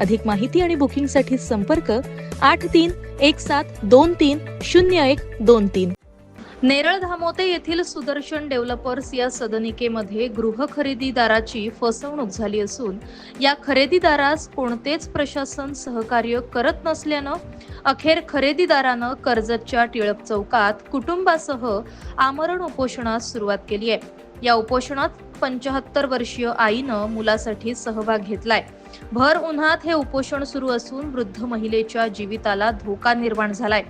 अधिक माहिती आणि बुकिंगसाठी संपर्क आठ तीन एक सात दोन तीन शून्य एक दोन तीन. नेरळ धामोते येथील सुदर्शन डेव्हलपर्स या सदनिकेमध्ये गृह खरेदीदाराची फसवणूक झाली असून या खरेदीदारास कोणतेच प्रशासन सहकार्य करत नसल्यानं अखेर खरेदीदारानं कर्जतच्या टिळक चौकात कुटुंबासह आमरण उपोषणास सुरुवात केली आहे. या उपोषणात पंचाहत्तर वर्षीय आईनं मुलासाठी सहभाग घेतलाय. भर उन्हात हे उपोषण सुरू असून वृद्ध महिलेच्या जीविताला धोका निर्माण झालाय.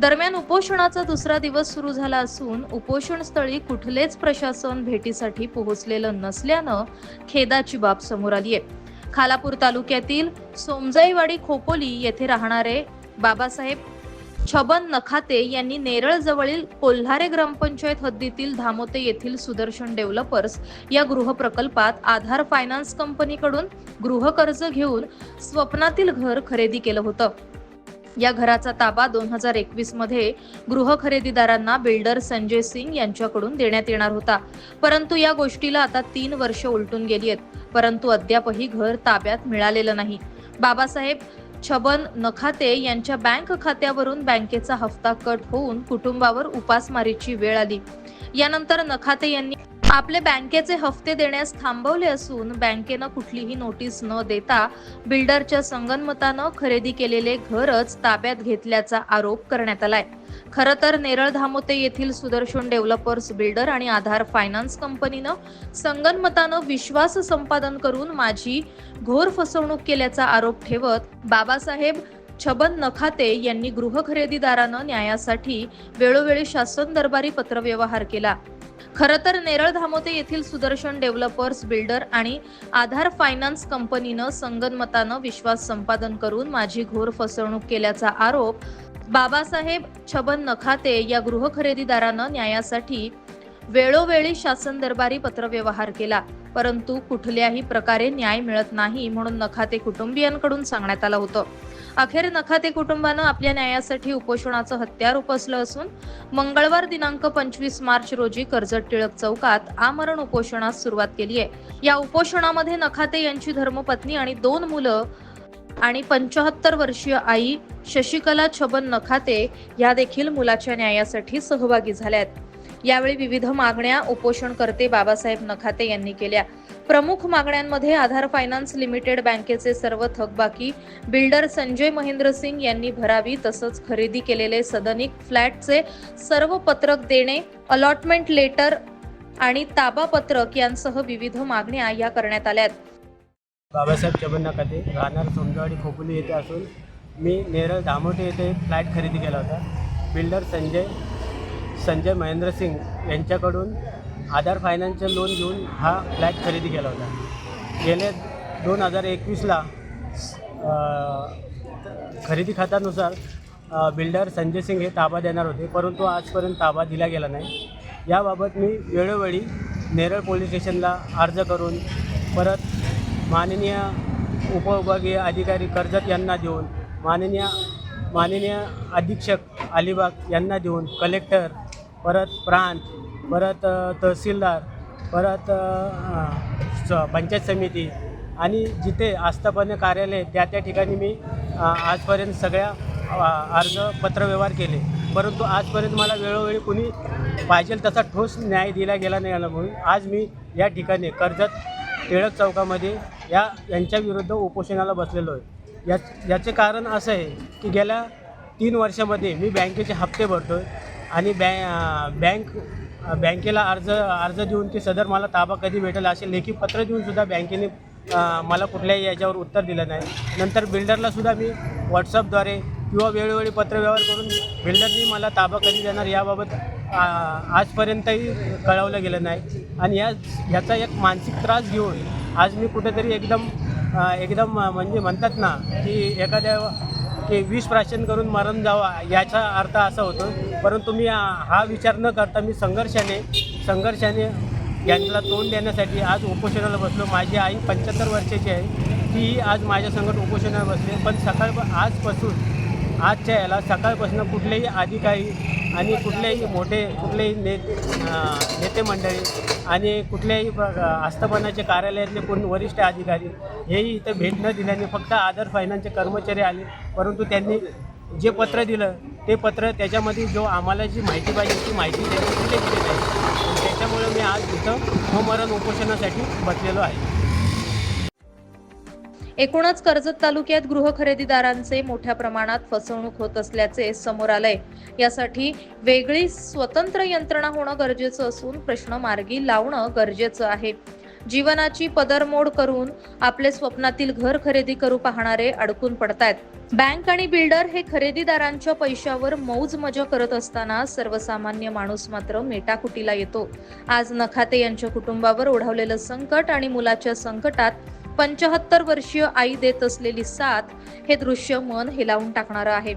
दरम्यान उपोषणाचा दुसरा दिवस सुरू झाला असून उपोषण स्थळी कुठलेच प्रशासन भेटीसाठी पोहोचलेलं नसल्यानं खेदाची बाब समोर आली आहे खालापूर तालुक्यातील सोमजाईवाडी खोपोली येथे राहणारे बाबासाहेब छबन नखाते यांनी नेरळ जवळील कोल्हारे ग्रामपंचायत हद्दीतील धामोते येथील सुदर्शन डेव्हलपर्स या गृहप्रकल्पात आधार फायनान्स कंपनीकडून गृहकर्ज घेऊन स्वप्नातील घर खरेदी केलं होतं. या घराचा ताबा दोन हजार एकवीसमध्ये गृह खरेदीदारांना बिल्डर संजय सिंग यांच्याकडून देण्यात येणार होता. परंतु या गोष्टीला आता तीन वर्ष उलटून गेली आहेत. परंतु अद्यापही घर ताब्यात मिळालेलं नाही. बाबासाहेब छबन नखाते यांच्या बँक खात्यावरून बँकेचा हप्ता कट होऊन कुटुंबावर उपासमारीची वेळ आली. यानंतर नखाते यांनी आपले बँकेचे हफ्ते देण्यास थांबवले असून बँकेनं कुठलीही नोटीस न देता बिल्डरच्या संगनमतानं खरेदी केलेले घरच ताब्यात घेतल्याचा आरोप करण्यात आलाय. खरं तर नेरळ धामोते येथील सुदर्शन डेव्हलपर्स बिल्डर आणि आधार फायनान्स कंपनीनं संगनमतानं विश्वास संपादन करून माझी घोर फसवणूक केल्याचा आरोप ठेवत बाबासाहेब छबन नखाते यांनी गृह खरेदीदारानं न्यायासाठी वेळोवेळी शासन दरबारी पत्रव्यवहार केला. खरं तर नेरळ धामोते येथील सुदर्शन डेव्हलपर्स बिल्डर आणि आधार फायनान्स कंपनीनं संगनमतानं विश्वास संपादन करून माझी घोर फसवणूक केल्याचा आरोप बाबासाहेब छबन नखाते या गृह खरेदीदारानं न्यायासाठी वेळोवेळी शासन दरबारी पत्रव्यवहार केला. परंतु कुठल्याही प्रकारे न्याय मिळत नाही म्हणून नखाते कुटुंबियांकडून सांगण्यात आलं होतं. अखेर नखाते कुटुंबानं आपल्या न्यायासाठी उपोषणाचं हत्यार उपसलं असून मंगळवार दिनांक पंचवीस मार्च रोजी कर्जत टिळक चौकात आमरण उपोषणास सुरुवात केली आहे या उपोषणामध्ये नखाते यांची धर्मपत्नी आणि दोन मुलं आणि पंचाहत्तर वर्षीय आई शशिकला छबन नखाते या देखील मुलाच्या न्यायासाठी सहभागी झाल्या आहेत यावेळी विविध मागण्या उपोषणकर्ते बाबासाहेब नखाते यांनी केल्या. प्रमुख मागण्यांमध्ये आधार फायनान्स लिमिटेड बँकेचे सर्व थकबाकी बिल्डर संजय महेंद्र सिंग यांनी भरावी तसंच खरेदी केलेले सदनिक फ्लॅटचे सर्व पत्रक देणे अलॉटमेंट लेटर आणि ताबा पत्रक यांसह विविध मागण्या या करण्यात आल्या आहेत बाबासाहेब चबन नकाते राहणार सोमजवाडी खोपोली येथे असून मी नेरळ धामोटे येथे फ्लॅट खरेदी केला होता. बिल्डर संजय संजय महेंद्र सिंग यांच्याकडून आधार फायनान्सचं लोन घेऊन हा फ्लॅट खरेदी केला होता. गेले दोन हजार एकवीसला खरेदी खात्यानुसार बिल्डर संजय सिंग हे ताबा देणार होते परंतु आजपर्यंत ताबा दिला गेला नाही. याबाबत मी वेळोवेळी नेरळ पोलीस स्टेशनला अर्ज करून परत माननीय उपविभागीय अधिकारी कर्जत यांना देऊन माननीय माननीय अधीक्षक अलिबाग यांना देऊन कलेक्टर परत प्रांत परत तहसीलदार परत स- पंचायत समिती आणि जिथे आस्थापन कार्यालय त्या त्या ठिकाणी मी आजपर्यंत सगळ्या अर्ज पत्रव्यवहार केले. परंतु आजपर्यंत मला वेळोवेळी कुणी पाहिजे तसा ठोस न्याय दिला गेला नाही आला म्हणून आज मी या ठिकाणी कर्जत टिळक चौकामध्ये या यांच्या विरुद्ध उपोषणाला बसलेलो आहे. या याचे कारण असं आहे की गेल्या तीन वर्षामध्ये मी बँकेचे हप्ते भरतो आहे आणि बॅ बँक बँकेला अर्ज अर्ज देऊन की सदर मला ताबा कधी भेटेल असे लेखी पत्र देऊनसुद्धा बँकेने मला कुठल्याही याच्यावर उत्तर दिलं नाही. नंतर बिल्डरलासुद्धा मी व्हॉट्सअपद्वारे किंवा वेळोवेळी पत्रव्यवहार करून बिल्डरनी मला ताबा कधी देणार याबाबत आ, आजपर्यंतही कळवलं गेलं नाही. आणि या ह्याचा एक मानसिक त्रास घेऊन आज मी कुठेतरी एकदम एकदम म्हणजे म्हणतात ना की एखाद्या की विष प्राशन करून मरण जावा याचा अर्थ असा होतो. परंतु मी हा विचार न करता मी संघर्षाने संघर्षाने यांना तोंड देण्यासाठी आज उपोषणाला बसलो. माझी आई पंच्याहत्तर वर्षाची आहे. ती आज माझ्यासंगत उपोषणाला बसली. पण सकाळ आजपासून आजच्या याला सकाळपासून कुठलेही अधिकारी आणि कुठलेही मोठे कुठलेही नेते नेते मंडळी आणि कुठल्याही आस्थापनाचे कार्यालयातले कोण वरिष्ठ अधिकारी हेही इथं भेट न दिल्याने फक्त आदर फायनान्सचे कर्मचारी आले परंतु त्यांनी जे पत्र दिलं ते पत्र त्याच्यामध्ये जो आम्हाला जी माहिती पाहिजे ती माहिती त्यांनी कुठे दिली नाही. त्याच्यामुळे मी आज इथं होमरण उपोषणासाठी बसलेलो आहे. एकूणच कर्जत तालुक्यात गृह खरेदीदारांचे मोठ्या प्रमाणात फसवणूक होत असल्याचे समोर आलंय. यासाठी वेगळी स्वतंत्र यंत्रणा होणं गरजेचं असून प्रश्न मार्गी लावणं गरजेचं आहे. जीवनाची पदरमोड करून आपले स्वप्नातील घर खरेदी करू पाहणारे अडकून पडतायत. बँक आणि बिल्डर हे खरेदीदारांच्या पैशावर मौज मजा करत असताना सर्वसामान्य माणूस मात्र मेटाकुटीला येतो. आज नखाते यांच्या कुटुंबावर ओढावलेलं संकट आणि मुलाच्या संकटात पंचाहत्तर वर्षीय आई देत असलेली साथ हे दृश्य मन हेलावून टाकणारं आहे.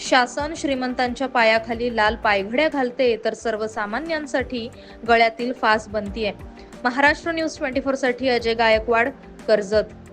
शासन श्रीमंतांच्या पायाखाली लाल पायघड्या घालते तर सर्वसामान्यांसाठी गळ्यातील फास बनतीये. महाराष्ट्र न्यूज ट्वेंटी फोरसाठी अजय गायकवाड कर्जत.